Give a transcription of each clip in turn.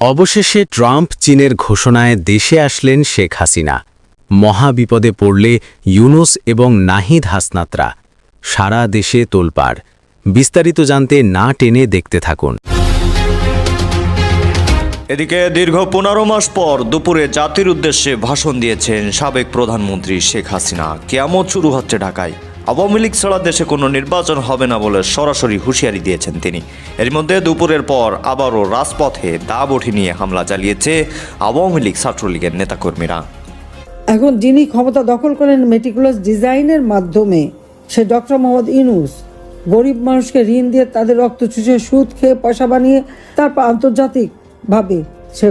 অবশেষে ট্রাম্প চীনের ঘোষণায় দেশে আসলেন শেখ হাসিনা। মহাবিপদে পড়লে ইউনুস এবং নাহিদ হাসনাতরা সারা দেশে তোলপাড়। বিস্তারিত জানতে না টেনে দেখতে থাকুন। এদিকে দীর্ঘ পনেরো মাস পর দুপুরে জাতির উদ্দেশ্যে ভাষণ দিয়েছেন সাবেক প্রধানমন্ত্রী শেখ হাসিনা। কেয়ামত শুরু হচ্ছে ঢাকায়। আওয়ামী লীগ ছাড়া দেশে কোনো নির্বাচন হবে না বলে সরাসরি হুঁশিয়ারি দিয়েছেন তিনি। এর মধ্যে দুপুরের পর আবারও রাজপথে দাব উঠে নিয়ে হামলা চালিয়েছে আওয়ামী লীগ ছাত্রলীগের নেতাকর্মীরা। এখন যিনি ক্ষমতা দখল করেন মেটিকুলাস ডিজাইনের মাধ্যমে, সে ডক্টর মোহাম্মদ ইনুস গরিব মানুষকে ঋণ দিয়ে তাদের রক্ত চুষে সুদ খেয়ে পয়সা বানিয়ে তারপর আন্তর্জাতিকভাবে সে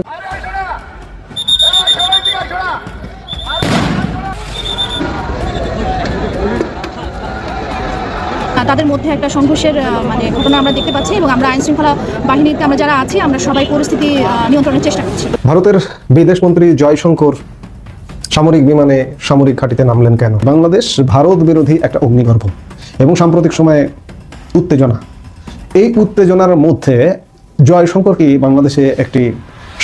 তাদের মধ্যে একটা সংঘর্ষের মানে ঘটনা আমরা দেখতে পাচ্ছি এবং আমরা আইন শৃঙ্খলা বাহিনীতে আমরা যারা আছি আমরা সবাই পরিস্থিতি নিয়ন্ত্রণের চেষ্টা করছি। ভারতের বিদেশমন্ত্রী জয়শঙ্কর সামরিক বিমানে সামরিক ঘাঁটিতে নামলেন কেন? বাংলাদেশ ভারত বিরোধী একটা অগ্নিগর্ভ এবং সাম্প্রতিক সময়ে উত্তেজনা। এই উত্তেজনার মধ্যে জয়শঙ্কর কি বাংলাদেশে একটি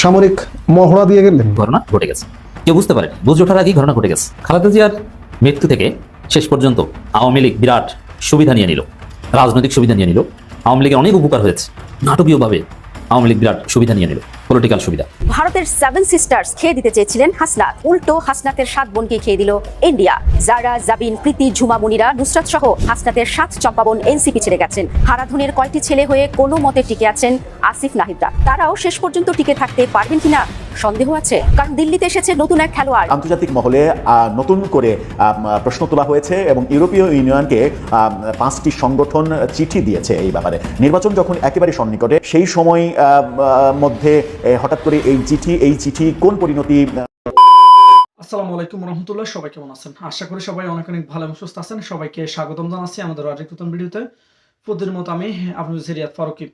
সামরিক মহড়া দিয়ে গেলেন? ঘটনা ঘটে গেছে। কেউ বুঝতে পারেন। বুঝে ওঠার আগেই ঘটনা ঘটে গেছে। খালেদা জিয়ার মৃত্যু থেকে শেষ পর্যন্ত আওয়ামী লীগ বিরাট সুবিধা নিয়ে নিল, রাজনৈতিক সুবিধা নিয়ে নিল। আওয়ামী লীগের অনেক উপকার হয়েছে। নাটকীয়ভাবে আওয়ামী লীগ বিরাট সুবিধা নিয়ে নিল পলিটিক্যাল সুবিধা। ভারতের সেভেন সিস্টার্স খেয়ে দিতে চেয়েছিলেন হাসনাত। উল্টো হাসনাতের সাত বোনকে খেয়ে দিল ইন্ডিয়া। জারা, জাবিন, প্রীতি, ঝুমা, মুনিরা, নুসরাত সহ হাসনাতের সাত চম্পাবন এনসিপি ছেড়ে গেছেন। হারাধনের কয়টি ছেলে হয়ে কোনো মতে টিকে আছেন আসিফ নাহিদরা তারাও শেষ পর্যন্ত টিকে থাকতে পারবেন কিনা সন্দেহ আছে? কারণ দিল্লিতে এসেছে নতুন এক খেলোয়াড়। আন্তর্জাতিক মহলে নতুন করে প্রশ্ন তোলা হয়েছে এবং ইউরোপীয় ইউনিয়নকে পাঁচটি সংগঠন চিঠি দিয়েছে এই ব্যাপারে। নির্বাচন যখন একেবারে সন্নিকটে সেই সময় মধ্যে হঠাৎ করে এই চিঠি এই চিঠি কোন পরিণতি আসসালামু আলাইকুম রহমতুল্লাহ সবাই কেমন আছেন? আশা করি সবাই অনেক অনেক ভালো এবং সুস্থ আছেন। সবাইকে স্বাগতম জানাচ্ছি আমাদের আরেক নতুন ভিডিওতে। প্রতিদিনের মতো আমি আপনাদের সিরিয়াত ফারুকি।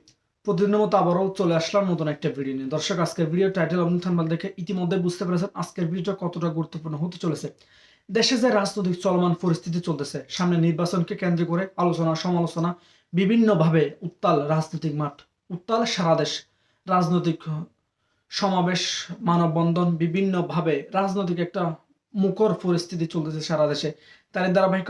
প্রতিদিনের মতো আবারও চলে আসলাম নতুন একটা ভিডিও নিয়ে। দর্শক, আজকের ভিডিও টাইটেল এবং দেখে ইতিমধ্যে বুঝতে পেরেছেন আজকের ভিডিওটা কতটা গুরুত্বপূর্ণ হতে চলেছে। দেশে যে রাজনৈতিক চলমান পরিস্থিতি চলতেছে, সামনে নির্বাচনকে কেন্দ্র করে আলোচনা, সমালোচনা, বিভিন্নভাবে উত্তাল রাজনৈতিক মাঠ, উত্তাল সারা দেশ, রাজনৈতিক সমাবেশ, মানববন্ধন, বিভিন্নভাবে রাজনৈতিক একটা মুখর পরিস্থিতি চলতেছে সারা দেশে। তারই ধারাবাহিক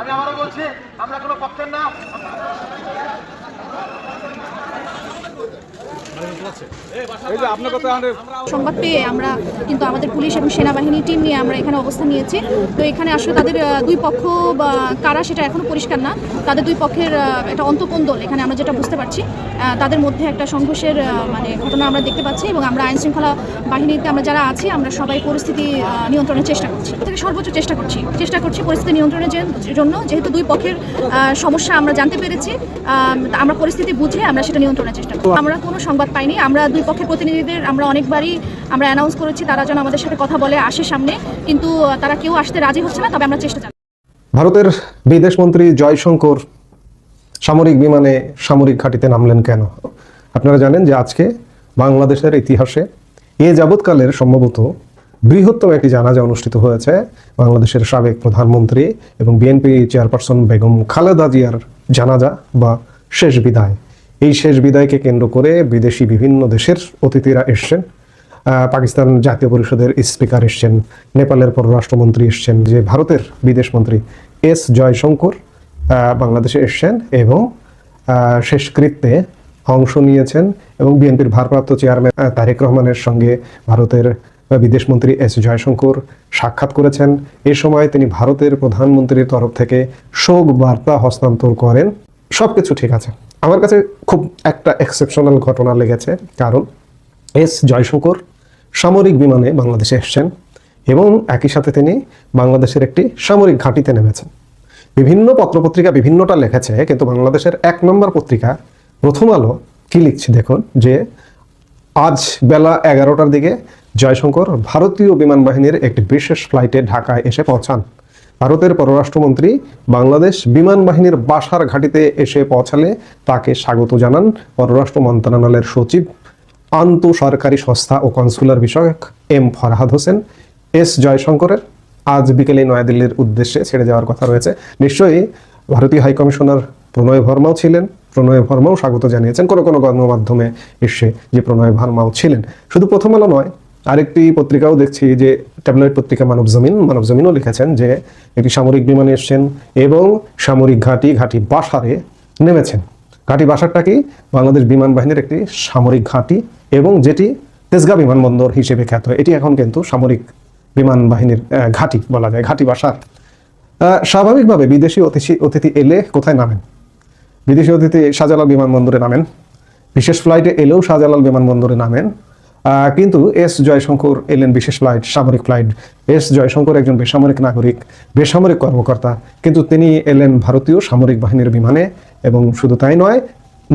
আমি আবারও বলছি আমরা কোনো পক্ষের না। সংবাদ পেয়ে আমরা কিন্তু আমাদের পুলিশ এবং সেনাবাহিনী টিম নিয়ে আমরা এখানে অবস্থান নিয়েছি। তো এখানে আসলে তাদের দুই পক্ষ কারা সেটা এখনও পরিষ্কার না, তাদের দুই পক্ষের একটা অন্তকোন্দল। এখানে আমরা যেটা বুঝতে পারছি তাদের মধ্যে একটা সংঘর্ষের মানে ঘটনা আমরা দেখতে পাচ্ছি এবং আমরা আইন শৃঙ্খলা বাহিনীতে আমরা যারা আছি, আমরা সবাই পরিস্থিতি নিয়ন্ত্রণের চেষ্টা করছি। থেকে সর্বোচ্চ চেষ্টা করছি। চেষ্টা করছি পরিস্থিতি নিয়ন্ত্রণের জন্য। যেহেতু দুই পক্ষের সমস্যা আমরা জানতে পেরেছি আমরা পরিস্থিতি বুঝে আমরা সেটা নিয়ন্ত্রণের চেষ্টা করছি। আমরা কোনো সংবাদ পাইনি। আমরা দুই পক্ষের প্রতিনিধিদের আমরা অনেকবারই আমরা অ্যানাউন্স করেছি, তারা যেন আমাদের সাথে কথা বলে আসে সামনে। কিন্তু তারা কেউ আসতে রাজি হচ্ছে না, তবে আমরা চেষ্টা চালাচ্ছি ভারতের বিদেশমন্ত্রী জয়শঙ্কর সামরিক বিমানে সামরিক ঘাঁটিতে নামলেন কেন? আপনারা জানেন যে আজকে বাংলাদেশের ইতিহাসে এ যাবৎকালের সম্ভবত বৃহত্তম একটি জানাজা অনুষ্ঠিত হয়েছে বাংলাদেশের সাবেক প্রধানমন্ত্রী এবং বিএনপি চেয়ারপারসন বেগম খালেদা জিয়ার জানাজা বা শেষ বিদায়। এই শেষ বিদায়কে কেন্দ্র করে বিদেশি বিভিন্ন দেশের অতিথিরা এসছেন। পাকিস্তান জাতীয় পরিষদের স্পিকার এসছেন, নেপালের পররাষ্ট্রমন্ত্রী এসছেন, যে ভারতের বিদেশমন্ত্রী এস জয়শঙ্কর বাংলাদেশে এসছেন এবং শেষকৃত্যে অংশ নিয়েছেন এবং বিএনপির ভারপ্রাপ্ত চেয়ারম্যান তারেক রহমানের সঙ্গে ভারতের বিদেশমন্ত্রী এস জয়শঙ্কর সাক্ষাৎ করেছেন। এ সময় তিনি ভারতের প্রধানমন্ত্রীর তরফ থেকে শোক বার্তা হস্তান্তর করেন। সবকিছু ঠিক আছে। আমার কাছে খুব একটা এক্সেপশনাল ঘটনা লেগেছে, কারণ এস জয়শঙ্কর সামরিক বিমানে বাংলাদেশে এসছেন এবং একই সাথে তিনি বাংলাদেশের একটি সামরিক ঘাঁটিতে নেমেছেন। বিভিন্ন পত্রপত্রিকা বিভিন্নটা লেখেছে, কিন্তু বাংলাদেশের এক নম্বর পত্রিকা প্রথম আলো কি লিখছে দেখুন, যে আজ বেলা এগারোটার দিকে জয়শঙ্কর ভারতীয় বিমান বাহিনীর একটি বিশেষ ফ্লাইটে ঢাকায় এসে পৌঁছান। ভারতের পররাষ্ট্রমন্ত্রী বাংলাদেশ বিমান বাহিনীর বাসার ঘাটিতে এসে পৌঁছালে তাকে স্বাগত জানান পররাষ্ট্র মন্ত্রণালয়ের সচিব আন্ত সরকারি সংস্থা ও কনসুলার বিষয়ক এম ফরহাদ হোসেন। এস জয়শঙ্করের আজ বিকেলে নয়াদিল্লির উদ্দেশ্যে ছেড়ে যাওয়ার কথা রয়েছে। নিশ্চয়ই ভারতীয় হাইকমিশনার প্রণয় ভর্মাও ছিলেন। প্রণয় ভর্মাও স্বাগত জানিয়েছেন। কোনো কোনো গণমাধ্যমে এসে যে প্রণয় ভর্মাও ছিলেন। শুধু প্রথম আলো নয় আরেকটি পত্রিকাও দেখছি যে ট্যাবলয়েড পত্রিকা মানব জমিন, মানব জমিনও লিখেছেন যে একটি সামরিক বিমানে এসছেন এবং সামরিক ঘাঁটি ঘাঁটি বাসারে নেমেছেন। ঘাঁটি বাসারটা কি? বাংলাদেশ বিমান বাহিনীর একটি সামরিক ঘাঁটি এবং যেটি তেজগাঁ বিমানবন্দর হিসেবে খ্যাত। এটি এখন কিন্তু সামরিক বিমান বাহিনীর ঘাঁটি বলা যায়, ঘাঁটি বাসার। স্বাভাবিকভাবে বিদেশি অতিথি অতিথি এলে কোথায় নামেন? বিদেশি অতিথি শাহজালাল বিমানবন্দরে নামেন। বিশেষ ফ্লাইটে এলেও শাহজালাল বিমানবন্দরে নামেন। কিন্তু এস জয়শঙ্কর এলেন বিশেষ ফ্লাইট, সামরিক ফ্লাইট। এস জয়শঙ্কর একজন বেসামরিক নাগরিক, বেসামরিক কর্মকর্তা। কিন্তু তিনি এলেন ভারতীয় সামরিক বাহিনীর বিমানে এবং শুধু তাই নয়,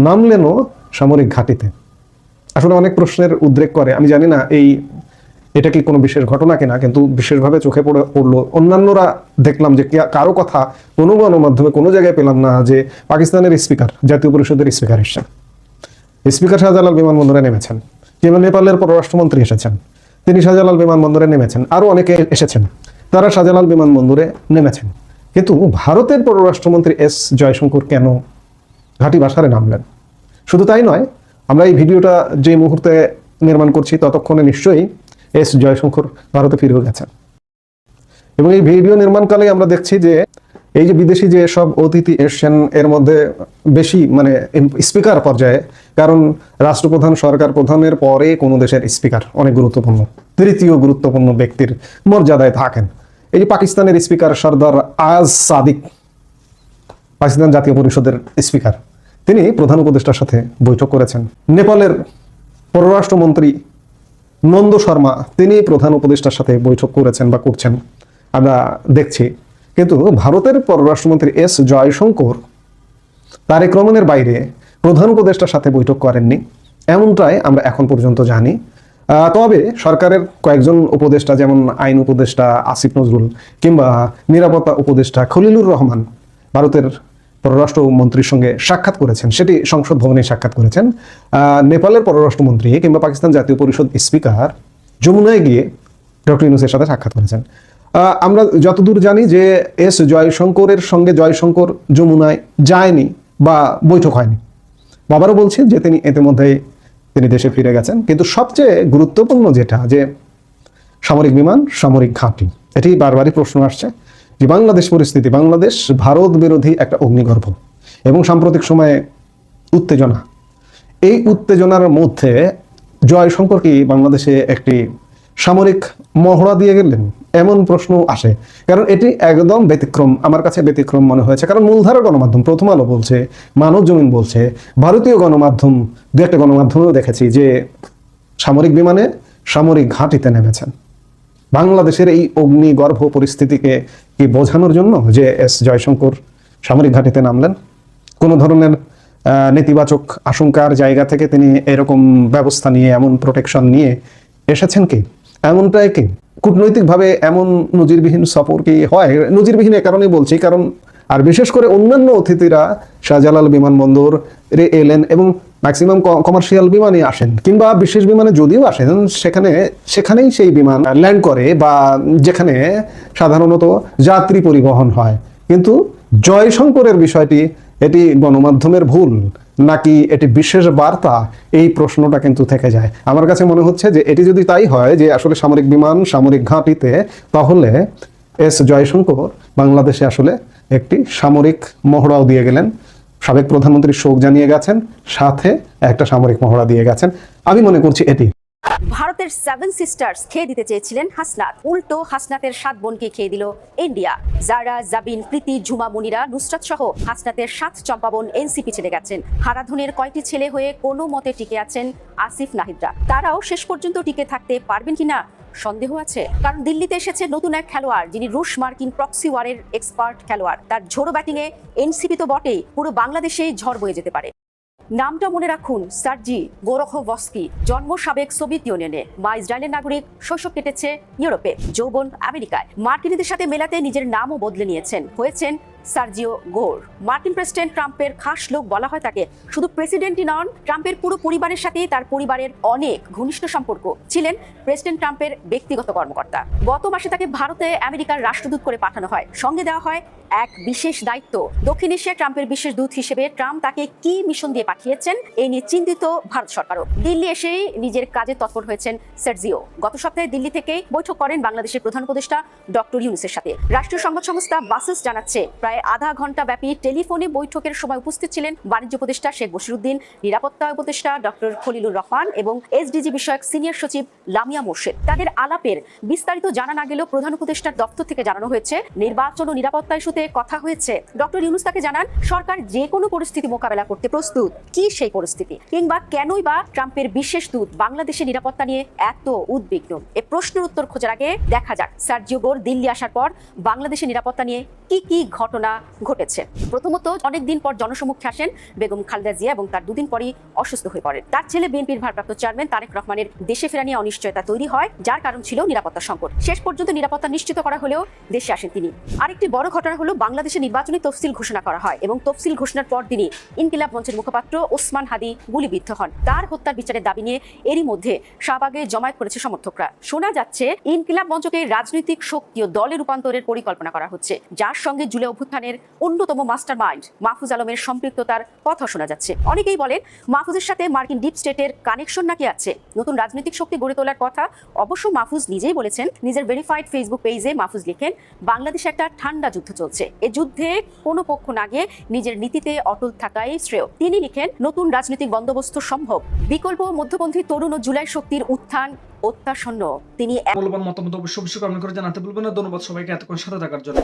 নামলেনও সামরিক ঘাঁটিতে। আসলে অনেক প্রশ্নের উদ্রেক করে। আমি জানি না এই, এটা কি কোনো বিশেষ ঘটনা কিনা, কিন্তু বিশেষভাবে চোখে পড়ে, পড়ল। অন্যান্যরা দেখলাম যে কারও কথা কোনো গণমাধ্যমে কোনো জায়গায় পেলাম না যে পাকিস্তানের স্পিকার, জাতীয় পরিষদের স্পিকার এসেছেন স্পিকার শাহজালাল বিমানবন্দরে নেমেছেন। কিংবা নেপালের পররাষ্ট্রমন্ত্রী এসেছেন। তিনি শাহজালাল বিমানবন্দরে নেমেছেন। আরও অনেকে এসেছেন। তারা শাহজালাল বিমানবন্দরে নেমেছেন। কিন্তু ভারতের পররাষ্ট্রমন্ত্রী এস জয়শঙ্কর কেন ঘাটি বাসারে নামলেন? শুধু তাই নয়, আমরা এই ভিডিওটা যে মুহূর্তে নির্মাণ করছি ততক্ষণে নিশ্চয়ই এস জয়শঙ্কর ভারতে ফিরেও গেছেন। এবং এই ভিডিও নির্মাণকালে আমরা দেখছি যে এই যে বিদেশি যে সব অতিথি এসছেন, এর মধ্যে বেশি মানে স্পিকার পর্যায়ে, কারণ রাষ্ট্রপ্রধান, সরকার প্রধানের পরে কোনো দেশের স্পিকার অনেক গুরুত্বপূর্ণ, তৃতীয় গুরুত্বপূর্ণ ব্যক্তির মর্যাদায় থাকেন। এই যে পাকিস্তানের স্পিকার সর্দার আজ সাদিক, পাকিস্তান জাতীয় পরিষদের স্পিকার, তিনি প্রধান উপদেষ্টার সাথে বৈঠক করেছেন। নেপালের পররাষ্ট্রমন্ত্রী নন্দ শর্মা, তিনি প্রধান উপদেষ্টার সাথে বৈঠক করেছেন বা করছেন। আমরা দেখছি কিন্তু ভারতের পররাষ্ট্রমন্ত্রী এস জয়শঙ্কর তারেক রহমানের বাইরে প্রধান উপদেষ্টার সাথে বৈঠক করেননি। এমনটাই আমরা এখন পর্যন্ত জানি। তবে সরকারের কয়েকজন উপদেষ্টা যেমন আইন উপদেষ্টা আসিফ নজরুল কিংবা নিরাপত্তা উপদেষ্টা খলিলুর রহমান ভারতের পররাষ্ট্র মন্ত্রীর সঙ্গে সাক্ষাৎ করেছেন। সেটি সংসদ ভবনে সাক্ষাৎ করেছেন। নেপালের পররাষ্ট্রমন্ত্রী কিংবা পাকিস্তান জাতীয় পরিষদ স্পিকার যমুনায় গিয়ে ডক্টর ইউনুসের সাথে সাক্ষাৎ করেছেন। আমরা যতদূর জানি যে এস জয়শঙ্করের সঙ্গে জয়শঙ্কর যমুনায় যায়নি বা বৈঠক হয়নি। বাবারও বলছেন যে তিনি ইতিমধ্যেই তিনি দেশে ফিরে গেছেন। কিন্তু সবচেয়ে গুরুত্বপূর্ণ যেটা, যে সামরিক বিমান, সামরিক ঘাঁটি, এটি বারবারই প্রশ্ন আসছে যে বাংলাদেশ পরিস্থিতি, বাংলাদেশ, ভারত বিরোধী একটা অগ্নিগর্ভ এবং সাম্প্রতিক সময়ে উত্তেজনা। এই উত্তেজনার মধ্যে জয়শঙ্কর কি বাংলাদেশে একটি সামরিক মহড়া দিয়ে গেলেন? এমন প্রশ্ন আসে। কারণ এটি একদম ব্যতিক্রম, আমার কাছে ব্যতিক্রম মনে হয়েছে। কারণ মূলধারা গণমাধ্যম, প্রথম আলো বলছে, মানব জমিন বলছে, ভারতীয় গণমাধ্যম, দু একটা গণমাধ্যমেও দেখেছি যে সামরিক বিমানে সামরিক ঘাঁটিতে নেমেছেন। বাংলাদেশের এই অগ্নিগর্ভ পরিস্থিতিকে কি বোঝানোর জন্য যে এস জয়শঙ্কর সামরিক ঘাঁটিতে নামলেন? কোনো ধরনের নেতিবাচক আশঙ্কার জায়গা থেকে তিনি এরকম ব্যবস্থা নিয়ে, এমন প্রোটেকশন নিয়ে এসেছেন কি? এমনটাই কি? কূটনৈতিকভাবে এমন নজিরবিহীন সফর কি হয়? নজিরবিহীন এ কারণেই বলছি, কারণ আর বিশেষ করে অন্যান্য অতিথিরা শাহজালাল বিমানবন্দর, রে এলেন এবং ম্যাক্সিমাম কমার্শিয়াল বিমানে আসেন, কিংবা বিশেষ বিমানে যদিও আসেন, সেখানে, সেখানেই সেই বিমান ল্যান্ড করে বা যেখানে সাধারণত যাত্রী পরিবহন হয়। কিন্তু জয়শঙ্করের বিষয়টি, এটি গণমাধ্যমের ভুল। নাকি এটি বিশেষ বার্তা? এই প্রশ্নটা কিন্তু থেকে যায়। আমার কাছে মনে হচ্ছে যে এটি যদি তাই হয় যে আসলে সামরিক বিমান, সামরিক ঘাঁটিতে, তাহলে এস জয়শঙ্কর বাংলাদেশে আসলে একটি সামরিক মহড়াও দিয়ে গেলেন। সাবেক প্রধানমন্ত্রী শোক জানিয়ে গেছেন, সাথে একটা সামরিক মহড়া দিয়ে গেছেন। আমি মনে করছি এটি। ভারতের সেভেন সিস্টার্স খেয়ে দিতে চেয়েছিলেন হাসনাত। উল্টো হাসনাতের সাত বোনকে খেয়ে দিল ইন্ডিয়া। জারা জাবিন, প্রীতি, ঝুমা, মুনিরা, নুসরাত সহ হাসনাতের সাত চম্পাবন এনসিপি ছেড়ে গেছেন। হারাধনের কয়টি ছেলে হয়ে কোনো মতে টিকে আছেন আসিফ নাহিদরা। তারাও শেষ পর্যন্ত টিকে থাকতে পারবেন কিনা সন্দেহ আছে। কারণ দিল্লিতে এসেছে নতুন এক খেলোয়াড়, যিনি রুশ মার্কিন প্রক্সি ওয়ারের এক্সপার্ট খেলোয়াড়। তার ঝোড়ো ব্যাটিংয়ে এনসিপি তো বটেই, পুরো বাংলাদেশে ঝড় বয়ে যেতে পারে। নামটা মনে রাখুন, সার্জি গোরখভস্কি, জন্ম সাবেক সোভিয়েত ইউনিয়নে। মা ইসরায়েলের নাগরিক, শৈশব কেটেছে ইউরোপে, যৌবন আমেরিকায়। মার্কিনীদের সাথে মেলাতে নিজের নামও বদলে নিয়েছেন, হয়েছেন সার্জিও গোর। মার্কিন প্রেসিডেন্ট ট্রাম্পের খাস লোক বলা হয় তাকে। শুধু প্রেসিডেন্টই নন, ট্রাম্পের পুরো পরিবারের সাথেই তার পরিবারের অনেক ঘনিষ্ঠ সম্পর্ক। ছিলেন প্রেসিডেন্ট ট্রাম্পের ব্যক্তিগত কর্মকর্তা। গত মাসে তাকে ভারতে আমেরিকার রাষ্ট্রদূত করে পাঠানো হয়। সঙ্গে দেওয়া হয় এক বিশেষ দায়িত্ব। দক্ষিণ এশিয়া ট্রাম্পের বিশেষ দূত হিসেবে ট্রাম্প তাকে কি মিশন দিয়ে পাঠিয়েছেন। এই নিয়ে চিন্তিত ভারত সরকারও। দিল্লি এসেই নিজের কাজে তৎপর হয়েছেন সার্জিও গত সপ্তাহে দিল্লি থেকেই বৈঠক করেন বাংলাদেশের প্রধান উপদেষ্টা ডক্টর ইউনুসের সাথে। রাষ্ট্রীয় সংবাদ সংস্থা বাসেস জানাচ্ছে, প্রায় আধা ঘণ্টা ব্যাপী টেলিফোনে বৈঠকের সময় উপস্থিত ছিলেন বাণিজ্য উপদেষ্টা শেখ বসিরুদ্দিন নিরাপত্তা উপদেষ্টা ডক্টর খলিলুর রহমান এবং এসডিজি বিষয়ক সিনিয়র সচিব লামিয়া মোর্শেদ। তাদের আলাপের বিস্তারিত জানা না গেলেও প্রধান উপদেষ্টার দপ্তর থেকে জানানো হয়েছে, নির্বাচন ও নিরাপত্তা ইস্যুতে কথা হয়েছে। ডক্টর ইউনুস তাকে জানান, সরকার যে কোনো পরিস্থিতি মোকাবেলা করতে প্রস্তুত। কি সেই পরিস্থিতি? কিংবা কেনই বা ট্রাম্পের বিশেষ দূত বাংলাদেশের নিরাপত্তা নিয়ে এত উদ্বিগ্ন? এ প্রশ্নের উত্তর খোঁজার আগে দেখা যাক। সার্জিও গোর দিল্লি আসার পর বাংলাদেশের নিরাপত্তা নিয়ে কি কি ঘটনা ঘটেছে? প্রথমত, অনেকদিন পর জনসমক্ষে আসেন বেগম খালেদা জিয়া এবং তার দুদিন পরই অসুস্থ হয়ে পড়েন। তার ছেলে বিএনপির ভারপ্রাপ্ত চেয়ারম্যান তারেক রহমানের দেশে ফেরা নিয়ে অনিশ্চয়তা তৈরি হয়, যার কারণ ছিল নিরাপত্তা সংকট। শেষ পর্যন্ত নিরাপত্তা নিশ্চিত করা হলেও দেশে আসেন তিনি। আরেকটি বড় ঘটনা হলো বাংলাদেশে নির্বাচনী তফসিল ঘোষণা করা হয় এবং তফসিল ঘোষণার পর তিনি ইনকিলাব মঞ্চের মুখপাত্র ওসমান হাদি গুলিবিদ্ধ হন। তার হত্যার বিচারের দাবি নিয়ে এরই মধ্যে শাহবাগে জমায়েত করেছে সমর্থকরা। শোনা যাচ্ছে, ইনকিলাব মঞ্চকে রাজনৈতিক শক্তি ও দলে রূপান্তরের পরিকল্পনা করা হচ্ছে। যার সঙ্গে জুলে অভ্যুত্থানের অন্যতম মাস্টার মাইন্ড মাহফুজ আলমের সম্পৃক্ততার কথা শোনা যাচ্ছে। অনেকেই বলেন, মাহফুজের সাথে মার্কিন ডিপ স্টেটের কানেকশন নাকি আছে? নতুন রাজনৈতিক শক্তি গড়ে তোলার কথা অবশ্য মাহফুজ নিজেই বলেছেন। নিজের ভেরিফাইড ফেসবুক পেজে মাহফুজ লিখেন, বাংলাদেশে একটা ঠান্ডা যুদ্ধ চলছে। এ যুদ্ধে কোনো পক্ষ না গিয়ে নিজের নীতিতে অটল থাকাই শ্রেয়। তিনি লিখেন নতুন রাজনৈতিক বন্দোবস্ত সম্ভব। বিকল্প মধ্যপন্থী তরুণ ও জুলাই শক্তির উত্থান অত্যাসন্ন তিনি মতামত অবশ্যই অবশ্যই কমেন্ট করে জানাতে ভুলবেন না। ধন্যবাদ সবাইকে এতক্ষণ সাথে থাকার জন্য।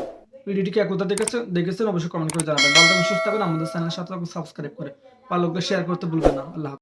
ভিডিওটিকে একতা দেখেছেন দেখেছেন অবশ্যই কমেন্ট করে জানাবেন। ভালো সুস্থ থাকবেন। আমাদের চ্যানেল সাথে সাবস্ক্রাইব করে। ভালো শেয়ার করতে ভুলবেন না। আল্লাহ।